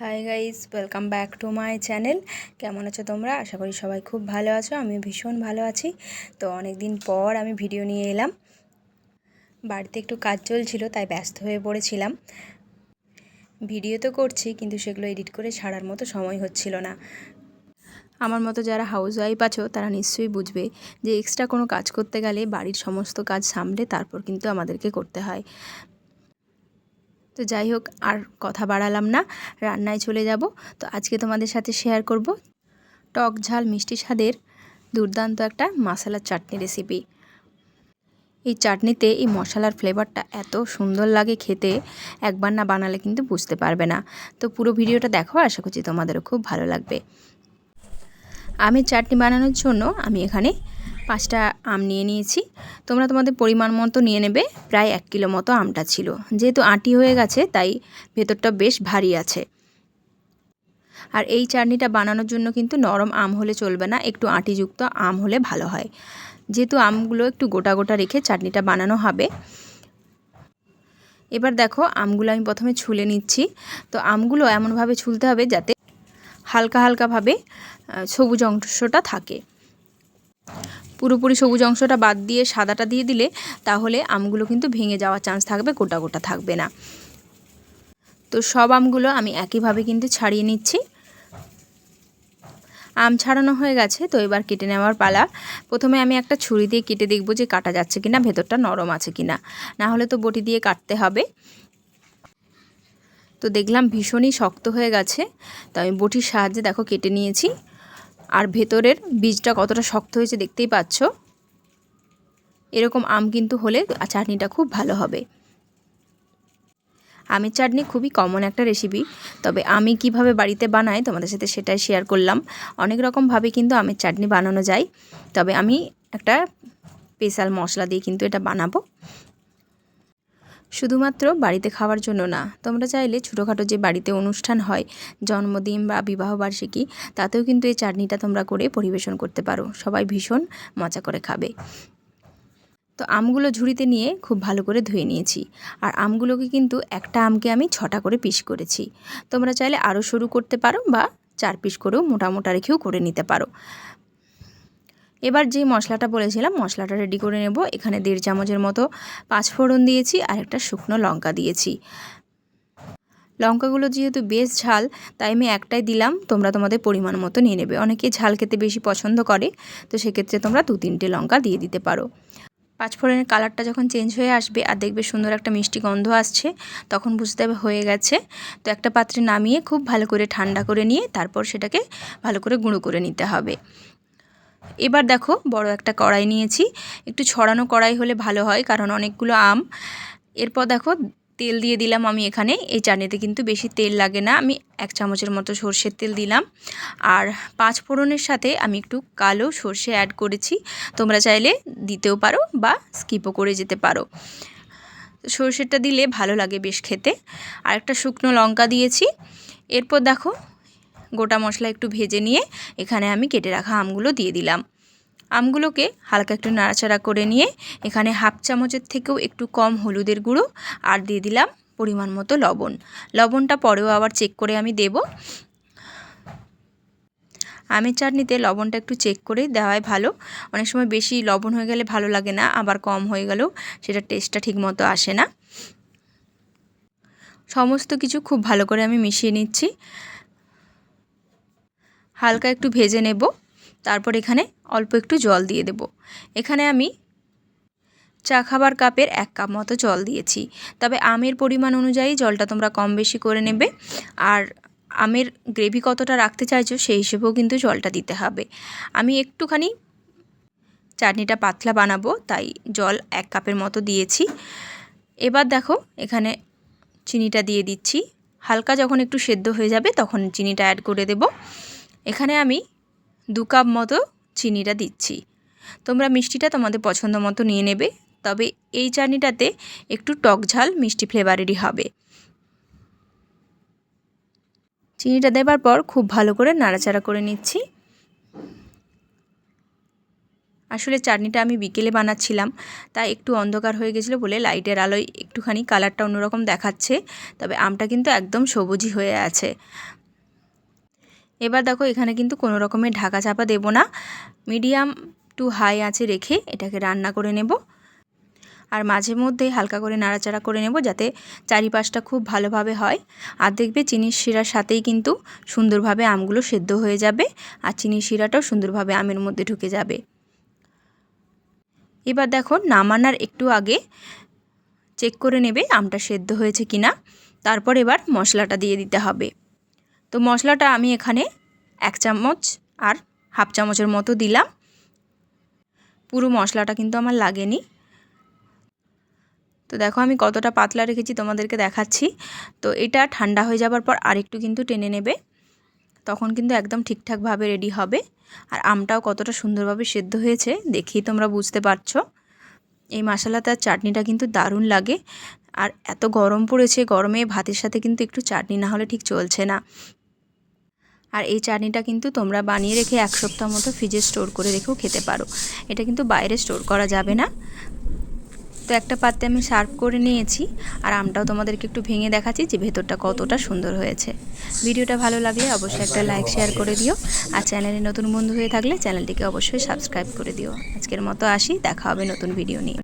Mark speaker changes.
Speaker 1: Hi guys welcome back to my channel কেমন আছো তোমরা? আশা করি সবাই খুব ভালো আছো আমি ভীষণ ভালো আছি। তো অনেক দিন পর আমি ভিডিও নিয়ে এলাম। বাড়িতে একটু কাজ চলছিল, তাই ব্যস্ত হয়ে পড়েছিলাম। ভিডিও তো করছি, কিন্তু সেগুলো এডিট করে ছাড়ার মতো সময় হচ্ছিল না। আমার মতো যারা হাউস ওয়াইফ আছো, তারা নিশ্চয়ই বুঝবে যে এক্সট্রা কোনো কাজ করতে গেলে বাড়ির সমস্ত কাজ সামলে তারপর কিন্তু আমাদেরকে করতে হয়। তো যাই হোক, আর কথা বাড়ালাম না, রান্নায় চলে যাব। তো আজকে তোমাদের সাথে শেয়ার করব টক ঝাল মিষ্টি স্বাদের দুর্দান্ত একটা মশলার চাটনি রেসিপি এই চাটনিতে এই মশলার ফ্লেভারটা এত সুন্দর লাগে খেতে, একবার না বানালে কিন্তু বুঝতে পারবে না। তো পুরো ভিডিওটা দেখো, আশা করছি তোমাদেরও খুব ভালো লাগবে। আমের চাটনি বানানোর জন্য আমি এখানে পাঁচটা আম নিয়ে নিয়েছি। তোমরা তোমাদের পরিমাণ মতো নিয়ে নেবে, প্রায় এক কিলো মতো আমটা ছিল। যেহেতু আটি হয়ে গেছে, তাই ভেতরটা বেশ ভারী আছে। আর এই চাটনিটা বানানোর জন্য কিন্তু নরম আম হলে চলবে না, একটু আটিযুক্ত আম হলে ভালো হয়। যেহেতু আমগুলো একটু গোটা গোটা রেখে চাটনিটা বানানো হবে। এবার দেখো, আমগুলো আমি প্রথমে ছুলে নিচ্ছি। তো আমগুলো এমনভাবে ছুলতে হবে যাতে হালকা হালকাভাবে সবুজ অংশটা থাকে। পুরোপুরি সবুজ অংশটা বাদ দিয়ে সাদাটা দিয়ে দিলে তাহলে আমগুলো কিন্তু ভেঙে যাওয়ার চান্স থাকবে, গোটা গোটা থাকবে না। তো সব আমগুলো আমি একইভাবে কিন্তু ছাড়িয়ে নিচ্ছি। আম ছাড়ানো হয়ে গেছে, তো এবার কেটে নেওয়ার পালা। প্রথমে আমি একটা ছুরি দিয়ে কেটে দেখব যে কাটা যাচ্ছে কিনা, ভেতরটা নরম আছে কিনা। না হলে তো বটি দিয়ে কাটতে হবে। তো দেখলাম ভীষণই শক্ত হয়ে গেছে, তো আমি বটির সাহায্যে দেখো কেটে নিয়েছি। আর ভেতরের বীজটা কতটা শক্ত হয়েছে দেখতেই পাচ্ছ। এরকম আম কিন্তু হলে চাটনিটা খুব ভালো হবে। আমের চাটনি খুবই কমন একটা রেসিপি তবে আমি কীভাবে বাড়িতে বানাই তোমাদের সাথে সেটাই শেয়ার করলাম। অনেক রকমভাবে কিন্তু আমের চাটনি বানানো যায়, তবে আমি একটা স্পেশাল মশলা দিয়ে কিন্তু এটা বানাবো। শুধুমাত্র বাড়িতে খাওয়ার জন্য না, তোমরা চাইলে ছোটোখাটো যে বাড়িতে অনুষ্ঠান হয়, জন্মদিন বা বিবাহবার্ষিকী তাতেও কিন্তু এই চাটনিটা তোমরা করে পরিবেশন করতে পারো। সবাই ভীষণ মজা করে খাবে। তো আমগুলো ঝুড়িতে নিয়ে খুব ভালো করে ধুয়ে নিয়েছি। আর আমগুলোকে কিন্তু একটা আমকে আমি ছটা করে পিস করেছি। তোমরা চাইলে আরও শুরু করতে পারো বা চার পিস করেও মোটা মোটা রেখেও করে নিতে পারো। এবার যে মশলাটা বলেছিলাম, মশলাটা রেডি করে নেব। এখানে দেড় চামচের মতো পাঁচ ফোড়ন দিয়েছি আর একটা শুকনো লঙ্কা দিয়েছি। লঙ্কাগুলো যেহেতু বেশ ঝাল, তাই আমি একটাই দিলাম। তোমরা তোমাদের পরিমাণ মতো নিয়ে নেবে। অনেকে ঝাল খেতে বেশি পছন্দ করে, তো সেক্ষেত্রে তোমরা দু তিনটে লঙ্কা দিয়ে দিতে পারো। পাঁচফোড়নের কালারটা যখন চেঞ্জ হয়ে আসবে আর দেখবে সুন্দর একটা মিষ্টি গন্ধ আসছে, তখন বুঝতে হবে হয়ে গেছে। তো একটা পাত্রে নামিয়ে খুব ভালো করে ঠান্ডা করে নিয়ে তারপর সেটাকে ভালো করে গুঁড়ো করে নিতে হবে। এবার দেখো বড় একটা কড়াই নিয়েছি। একটু ছড়ানো কড়াই হলে ভালো হয়, কারণ অনেকগুলো আম। এরপর দেখো তেল দিয়ে দিলাম আমি এখানে। এই চাটনিতে কিন্তু বেশি তেল লাগে না। আমি এক চামচের মতো সর্ষের তেল দিলাম। আর পাঁচ ফোড়নের সাথে আমি একটু কালো সর্ষে অ্যাড করেছি। তোমরা চাইলে দিতেও পারো বা স্কিপও করে যেতে পারো। সর্ষেটা দিলে ভালো লাগে বেশ খেতে। আর একটা শুকনো লঙ্কা দিয়েছি। এরপর দেখো গোটা মশলা একটু ভেজে নিয়ে এখানে আমি কেটে রাখা আমগুলো দিয়ে দিলাম। আমগুলোকে হালকা একটু নাড়াচাড়া করে নিয়ে এখানে হাফ চামচের থেকেও একটু কম হলুদের গুঁড়ো আর দিয়ে দিলাম পরিমাণ মতো লবণ। লবণটা পরেও আবার চেক করে আমি দেব। আমের চাটনিতে লবণটা একটু চেক করে দেওয়াই ভালো। অনেক সময় বেশি লবণ হয়ে গেলে ভালো লাগে না, আবার কম হয়ে গেলেও সেটা টেস্টটা ঠিক মতো আসে না। সমস্ত কিছু খুব ভালো করে আমি মিশিয়ে নিচ্ছি। হালকা একটু ভেজে নেব। তারপর এখানে অল্প একটু জল দিয়ে দেব। এখানে আমি চা খাবার কাপের এক কাপ মতো জল দিয়েছি। তবে আমের পরিমাণ অনুযায়ী জলটা তোমরা কম বেশি করে নেবে। আর আমের গ্রেভি কতটা রাখতে চাইছো সেই হিসেবেও কিন্তু জলটা দিতে হবে। আমি একটুখানি চাটনিটা পাতলা বানাবো, তাই জল এক কাপের মতো দিয়েছি। এবার দেখো, এখানে চিনিটা দিয়ে দিচ্ছি। হালকা যখন একটু সেদ্ধ হয়ে যাবে, তখন চিনিটা অ্যাড করে দেব। এখানে আমি দু কাপ মতো চিনিটা দিচ্ছি। তোমরা মিষ্টিটা তোমাদের পছন্দ মতো নিয়ে নেবে, তবে এই চাটনিটাতে একটু টক ঝাল মিষ্টি ফ্লেভারেরই হবে। চিনিটা দেবার পর খুব ভালো করে নাড়াচাড়া করে নিচ্ছি। আসলে চাটনিটা আমি বিকেলে বানাচ্ছিলাম, তাই একটু অন্ধকার হয়ে গেছিল বলে লাইটের আলোয় একটুখানি কালারটা অন্যরকম দেখাচ্ছে, তবে আমটা কিন্তু একদম সবুজই হয়ে আছে। এবার দেখো এখানে কিন্তু কোনো রকমের ঢাকা চাপা দেবো না। মিডিয়াম টু হাই আছে রেখে এটাকে রান্না করে নেব। আর মাঝে মধ্যে হালকা করে নাড়াচাড়া করে নেব যাতে চারিপাশটা খুব ভালোভাবে হয়। আর দেখবে চিনির শিরার সাথেই কিন্তু সুন্দরভাবে আমগুলো সেদ্ধ হয়ে যাবে আর চিনির শিরাটাও সুন্দরভাবে আমের মধ্যে ঢুকে যাবে। এবার দেখো নামানার একটু আগে চেক করে নেবে আমটা সেদ্ধ হয়েছে কিনা। তারপর এবার মশলাটা দিয়ে দিতে হবে। তো মশলাটা আমি এখানে এক চামচ আর হাফ চামচের মতো দিলাম। পুরো মশলাটা কিন্তু আমার লাগেনি। তো দেখো আমি কতটা পাতলা রেখেছি তোমাদেরকে দেখাচ্ছি। তো এটা ঠান্ডা হয়ে যাবার পর আরেকটু কিন্তু টেনে নেবে। তখন কিন্তু একদম ঠিকঠাকভাবে রেডি হবে। আর আমটাও কতটা সুন্দরভাবে সেদ্ধ হয়েছে দেখেই তোমরা বুঝতে পারছ। এই মশলাটার চাটনিটা কিন্তু দারুণ লাগে। আর এত গরম পড়েছে, গরমে ভাতের সাথে কিন্তু একটু চাটনি না হলে ঠিক চলছে না। আর এই চাটনিটা কিন্তু তোমরা বানিয়ে রেখে এক সপ্তাহ মতো ফ্রিজে স্টোর করে রেখেও খেতে পারো। এটা কিন্তু বাইরে স্টোর করা যাবে না। তো একটা পাত্রে আমি সার্ভ করে নিয়েছি, আর আমটাও তোমাদেরকে একটু ভেঙে দেখাচ্ছি যে ভেতরটা কতটা সুন্দর হয়েছে। ভিডিওটা ভালো লাগলে অবশ্যই একটা লাইক শেয়ার করে দিও। আর চ্যানেলে নতুন বন্ধু হয়ে থাকলে চ্যানেলটিকে অবশ্যই সাবস্ক্রাইব করে দিও। আজকের মতো আসি, দেখা হবে নতুন ভিডিও নিয়ে।